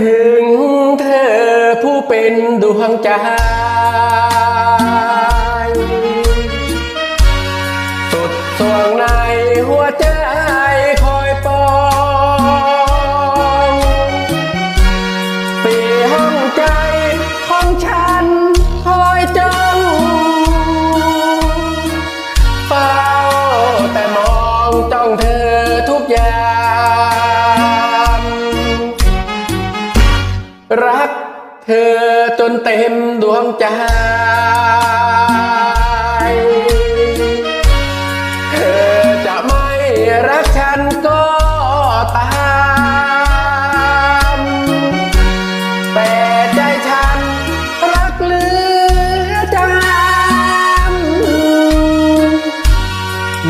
ถึงเธอผู้เป็นดวงใจ รักเธอจนเต็มดวงใจ เธอจะไม่รักฉันก็ตาม แต่ใจฉันรักเหลือจำ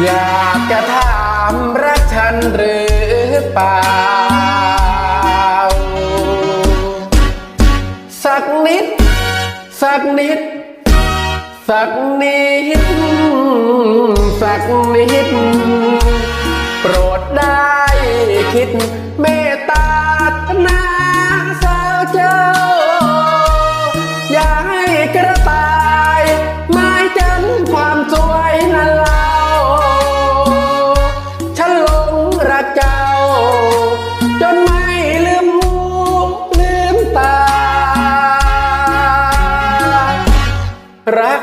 อยากจะถามรักฉันหรือเปล่า สักนิด สักนิด สักนิด สักนิด รัก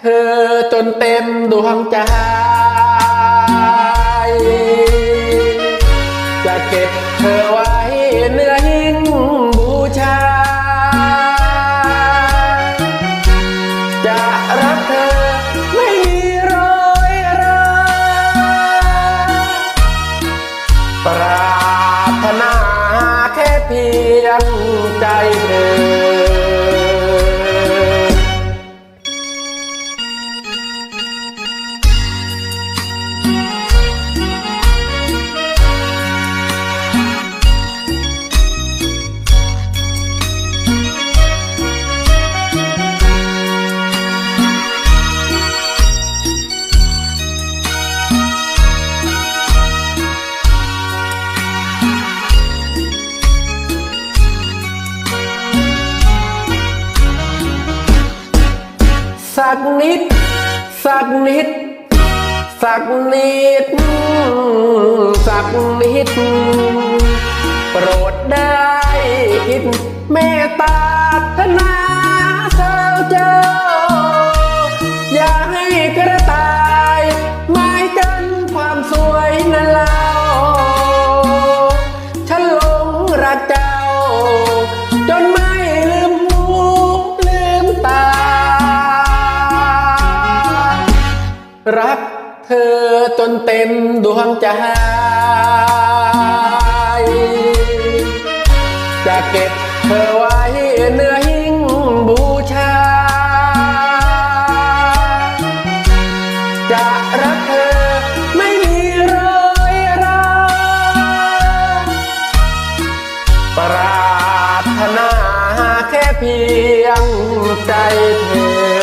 เธอจนเต็มดวงใจ จะเก็บเธอไว้เนื้อหิ้งบูชา จะรักเธอไม่มีโรยราปรารถนาแค่เพียงใจเธอ สักนิดสักนิดสักนิดสักนิดโปรดได้คิดเมตตาธนา จนเต็มดวงใจ จะเก็บเธอไว้เนื้อหิ้งบูชา จะรักเธอไม่มีรอยร้าวปรารถนาแค่เพียงใจเธอ